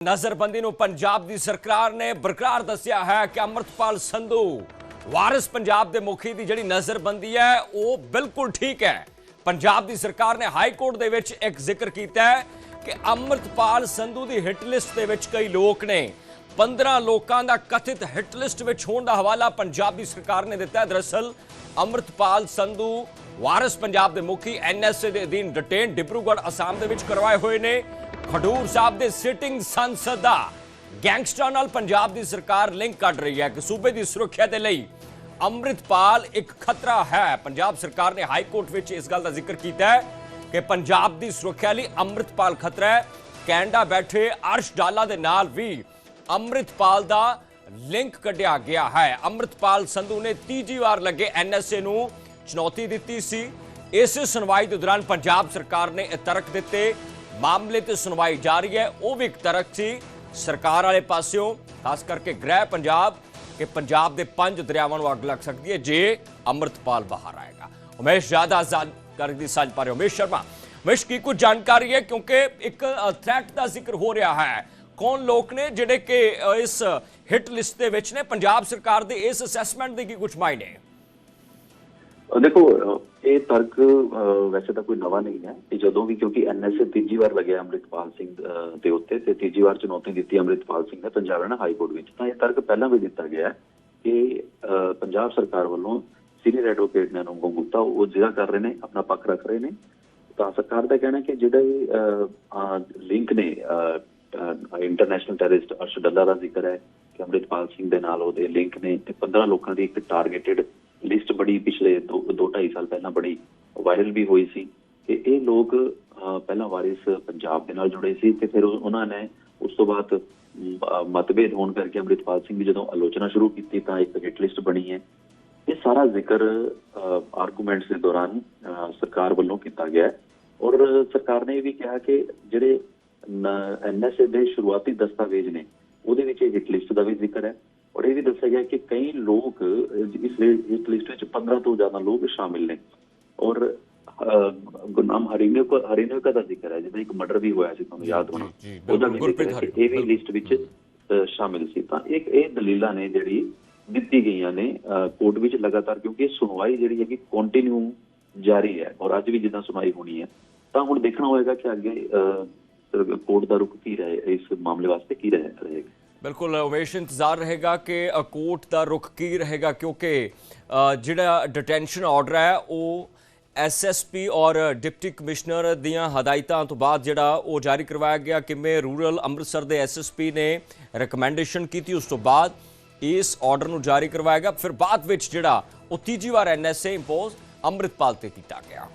ਨਜ਼ਰਬੰਦੀ ਨੂੰ ਪੰਜਾਬ ਦੀ ਸਰਕਾਰ ਨੇ ਬਰਕਰਾਰ ਦੱਸਿਆ ਹੈ ਕਿ ਅਮਰਤਪਾਲ ਸੰਧੂ ਵਾਰਿਸ ਪੰਜਾਬ ਦੇ ਮੁਖੀ ਦੀ ਜਿਹੜੀ ਨਜ਼ਰਬੰਦੀ ਹੈ, ਉਹ ਬਿਲਕੁਲ ਠੀਕ ਹੈ। ਪੰਜਾਬ ਦੀ ਸਰਕਾਰ ਨੇ ਹਾਈ ਕੋਰਟ ਦੇ ਵਿੱਚ ਇੱਕ ਜ਼ਿਕਰ ਕੀਤਾ ਹੈ ਕਿ ਅਮਰਤਪਾਲ ਸੰਧੂ ਦੀ ਹਿੱਟ ਲਿਸਟ ਦੇ ਵਿੱਚ ਕਈ ਲੋਕ ਨੇ। 15 ਲੋਕਾਂ ਦਾ ਕਥਿਤ ਹਿੱਟ ਲਿਸਟ ਵਿੱਚ ਹੋਣ ਦਾ ਹਵਾਲਾ ਪੰਜਾਬ ਦੀ ਸਰਕਾਰ ਨੇ ਦਿੱਤਾ ਦਰਅਸਲ, ਅਮਰਤਪਾਲ ਸੰਧੂ ਵਾਰਿਸ ਪੰਜਾਬ ਦੇ ਮੁਖੀ ਐਨਐਸਏ ਦੇ ਅਧੀਨ ਡਿਟੇਨ ਡਿਬਰੂਗੜ ਅਸਾਮ ਦੇ ਵਿੱਚ ਕਰਵਾਏ ਹੋਏ ਨੇ। ਖਡੂਰ ਸਾਹਿਬ ਦੇ ਸਿਟਿੰਗ ਸੰਸਦ ਦਾ ਗੈਂਗਸਟਰਾਂ ਨਾਲ ਪੰਜਾਬ ਦੀ ਸਰਕਾਰ ਲਿੰਕ ਕੱਢ ਰਹੀ ਹੈ ਕਿ ਸੂਬੇ ਦੀ ਸੁਰੱਖਿਆ ਦੇ ਲਈ ਅੰਮ੍ਰਿਤਪਾਲ ਇੱਕ ਖਤਰਾ ਹੈ। ਪੰਜਾਬ ਸਰਕਾਰ ਨੇ ਹਾਈ ਕੋਰਟ ਵਿੱਚ ਇਸ ਗੱਲ ਦਾ ਜ਼ਿਕਰ ਕੀਤਾ ਹੈ ਕਿ ਪੰਜਾਬ ਦੀ ਸੁਰੱਖਿਆ ਲਈ ਅੰਮ੍ਰਿਤਪਾਲ ਖਤਰਾ ਹੈ। ਕੈਨੇਡਾ ਬੈਠੇ ਅਰਸ਼ ਡਾਲਾ ਦੇ ਨਾਲ ਵੀ ਅੰਮ੍ਰਿਤਪਾਲ ਦਾ ਲਿੰਕ ਕੱਢਿਆ ਗਿਆ ਹੈ। ਅੰਮ੍ਰਿਤਪਾਲ ਸੰਧੂ ਨੇ ਤੀਜੀ ਵਾਰ ਲੱਗੇ ਐਨਐਸਏ ਨੂੰ ਚੁਣੌਤੀ ਦਿੱਤੀ ਸੀ। ਇਸ ਸੁਣਵਾਈ ਦੇ ਦੌਰਾਨ ਪੰਜਾਬ ਸਰਕਾਰ ਨੇ ਇਹ ਤਰਕ ਦਿੱਤੇ। ਮਾਮਲੇ ਤੇ ਸੁਣਵਾਈ ਜਾਰੀ ਹੈ। ਉਹ ਵੀ ਇੱਕ ਤਰਕ ਸੀ। ਸਰਕਾਰ ਵਾਲੇ ਪਾਸਿਓਂ, ਖਾਸ ਕਰਕੇ ਗ੍ਰਹਿ ਪੰਜਾਬ, ਕਿ ਪੰਜਾਬ ਦੇ ਪੰਜ ਦਰਿਆਵਾਂ ਨੂੰ ਅੱਗ ਲੱਗ ਸਕਦੀ ਹੈ, ਜੇ ਅੰਮ੍ਰਿਤਪਾਲ ਬਾਹਰ ਆਏਗਾ। ਉਮੇਸ਼ ਯਾਦ ਜ਼ਿਆਦਾ ਜਾਣਕਾਰੀ ਦੀ ਸਾਂਝ ਪਾ ਰਹੇ ਉਮੇਸ਼ ਸ਼ਰਮਾ, ਉਮੇਸ਼, ਕੀ ਕੁਝ ਜਾਣਕਾਰੀ ਹੈ? ਕਿਉਂਕਿ ਇੱਕ ਥ੍ਰੈਟ ਦਾ ਜ਼ਿਕਰ ਹੋ ਰਿਹਾ ਹੈ। ਕੌਣ ਲੋਕ ਨੇ ਜਿਹੜੇ ਕਿ ਇਸ ਹਿੱਟ ਲਿਸਟ ਦੇ ਵਿੱਚ ਨੇ? ਪੰਜਾਬ ਸਰਕਾਰ ਦੇ ਇਸ ਅਸੈਸਮੈਂਟ ਦੇ ਕੀ ਕੁਝ ਮਾਇਨੇ? ਦੇਖੋ ਇਹ ਤਰਕ ਵੈਸੇ ਤਾਂ ਕੋਈ ਨਵਾਂ ਨਹੀਂ ਹੈ। ਇਹ ਜਦੋਂ ਵੀ ਕਿਉਂਕਿ ਐਨਐਸਏ ਤੀਜੀ ਵਾਰ ਲੱਗਿਆ ਅੰਮ੍ਰਿਤਪਾਲ ਸਿੰਘ ਦੇ ਉੱਤੇ ਤੇ ਤੀਜੀ ਵਾਰ ਚੁਣੌਤੀ ਦਿੱਤੀ ਅੰਮ੍ਰਿਤਪਾਲ ਸਿੰਘ ਨੇ ਪੰਜਾਬ ਹਰਿਆਣਾ ਹਾਈ ਕੋਰਟ ਵਿੱਚ। ਤਾਂ ਇਹ ਤਰਕ ਪਹਿਲਾਂ ਵੀ ਦਿੱਤਾ ਗਿਆ ਹੈ ਕਿ ਪੰਜਾਬ ਸਰਕਾਰ ਵੱਲੋਂ ਸੀਨੀਅਰ ਐਡਵੋਕੇਟ ਨੇ ਅਨੁਪਮ ਗੁਪਤਾ ਉਹ ਜਿਹੜਾ ਕਰ ਰਹੇ ਨੇ, ਆਪਣਾ ਪੱਖ ਰੱਖ ਰਹੇ ਨੇ। ਤਾਂ ਸਰਕਾਰ ਦਾ ਕਹਿਣਾ ਕਿ ਜਿਹੜੇ ਲਿੰਕ ਨੇ ਇੰਟਰਨੈਸ਼ਨਲ ਟੈਰਰਿਸਟ ਅਰਸ਼ ਡੱਲਾ ਦਾ ਜ਼ਿਕਰ ਹੈ ਕਿ ਅੰਮ੍ਰਿਤਪਾਲ ਸਿੰਘ ਦੇ ਨਾਲ ਉਹਦੇ ਲਿੰਕ ਨੇ ਤੇ 15 ਲੋਕਾਂ ਦੀ ਇੱਕ ਟਾਰਗੇਟਡ ਲਿਸਟ ਬੜੀ ਪਿਛਲੇ 2 2.5 ਸਾਲ ਪਹਿਲਾਂ ਬੜੀ ਵਾਇਰਲ ਵੀ ਹੋਈ ਸੀ ਕਿ ਇਹ ਲੋਕ ਪਹਿਲਾਂ ਵਾਰਿਸ ਪੰਜਾਬ ਦੇ ਨਾਲ ਜੁੜੇ ਸੀ ਤੇ ਫਿਰ ਉਹਨਾਂ ਨੇ ਉਸ ਤੋਂ ਬਾਅਦ ਮਤਭੇਦ ਹੋਣ ਕਰਕੇ ਅੰਮ੍ਰਿਤਪਾਲ ਸਿੰਘ ਦੀ ਜਦੋਂ ਆਲੋਚਨਾ ਸ਼ੁਰੂ ਕੀਤੀ ਤਾਂ ਇੱਕ ਹਿੱਟ ਲਿਸਟ ਬਣੀ ਹੈ। ਇਹ ਸਾਰਾ ਜ਼ਿਕਰ ਆਰਗੂਮੈਂਟਸ ਦੇ ਦੌਰਾਨ ਅਹ, ਸਰਕਾਰ ਵੱਲੋਂ ਕੀਤਾ ਗਿਆ ਹੈ। ਔਰ ਸਰਕਾਰ ਨੇ ਇਹ ਵੀ ਕਿਹਾ ਕਿ ਜਿਹੜੇ ਐਨਐਸਏ ਦੇ ਸ਼ੁਰੂਆਤੀ ਦਸਤਾਵੇਜ਼ ਨੇ ਉਹਦੇ ਵਿੱਚ ਇਹ ਹਿੱਟ ਲਿਸਟ ਦਾ ਵੀ ਜ਼ਿਕਰ ਹੈ ਔਰ ਇਹ ਵੀ ਦੱਸਿਆ ਗਿਆ ਕਿ ਕਈ ਲੋਕ ਇਸ ਹਿੱਟ ਲਿਸਟ ਵਿੱਚ 15 ਤੋਂ ਜ਼ਿਆਦਾ ਲੋਕ ਸ਼ਾਮਿਲ ਨੇ ਔਰ ਅਹ, ਗੁਰਨਾਮ ਹਰੀਨੇ ਕੋ ਹਰੀਨੇ ਦਾ ਜ਼ਿਕਰ ਹੈ ਜਿਹਦਾ ਇੱਕ ਮਰਡਰ ਵੀ ਹੋਇਆ ਸੀ ਤੁਹਾਨੂੰ ਯਾਦ ਹੋਣਾ। ਉਹਦਾ ਹੈ ਕਿ ਇਹ ਵੀ ਲਿਸਟ ਵਿੱਚ ਸ਼ਾਮਿਲ ਸੀ। ਤਾਂ ਇੱਕ ਇਹ ਦਲੀਲਾਂ ਨੇ ਜਿਹੜੀ ਦਿੱਤੀ ਗਈਆਂ ਨੇ ਕੋਰਟ ਵਿੱਚ ਲਗਾਤਾਰ ਕਿਉਂਕਿ ਸੁਣਵਾਈ ਜਿਹੜੀ ਹੈਗੀ ਕੰਟੀਨਿਊ ਜਾਰੀ ਹੈ ਔਰ ਅੱਜ ਵੀ ਜਿੱਦਾਂ ਸੁਣਵਾਈ ਹੋਣੀ ਹੈ। ਤਾਂ ਹੁਣ ਦੇਖਣਾ ਹੋਏਗਾ ਕਿ ਅੱਗੇ ਕੋਰਟ ਦਾ ਰੁਖ ਕੀ ਰਹੇ ਇਸ ਮਾਮਲੇ ਵਾਸਤੇ ਕੀ ਰਹੇਗਾ ਬਿਲਕੁਲ ਉਮੇਸ਼ ਇੰਤਜ਼ਾਰ ਰਹੇਗਾ ਕਿ ਕੋਰਟ ਦਾ ਰੁਖ ਕੀ ਰਹੇਗਾ ਕਿਉਂਕਿ ਜਿਹੜਾ ਡਿਟੈਂਸ਼ਨ ਆਰਡਰ ਹੈ ਉਹ ਐਸਐਸਪੀ ਔਰ ਡਿਪਟੀ ਕਮਿਸ਼ਨਰ ਦੀਆਂ ਹਦਾਇਤਾਂ ਤੋਂ ਬਾਅਦ ਜਿਹੜਾ ਉਹ ਜਾਰੀ ਕਰਵਾਇਆ ਗਿਆ ਕਿਵੇਂ ਰੂਰਲ ਅੰਮ੍ਰਿਤਸਰ ਦੇ ਐਸਐਸਪੀ ਨੇ ਰეკਮੈਂਡੇਸ਼ਨ ਕੀਤੀ ਉਸ ਤੋਂ ਬਾਅਦ ਇਸ ਆਰਡਰ ਨੂੰ ਜਾਰੀ ਕਰਵਾਇਆ ਗਿਆ ਫਿਰ ਬਾਅਦ ਵਿੱਚ ਜਿਹੜਾ ਉਹ ਤੀਜੀ ਵਾਰ ਐਨਐਸਏ ਇੰਪੋਜ਼ ਅੰਮ੍ਰਿਤਪਾਲ ਤੇ ਕੀਤਾ ਗਿਆ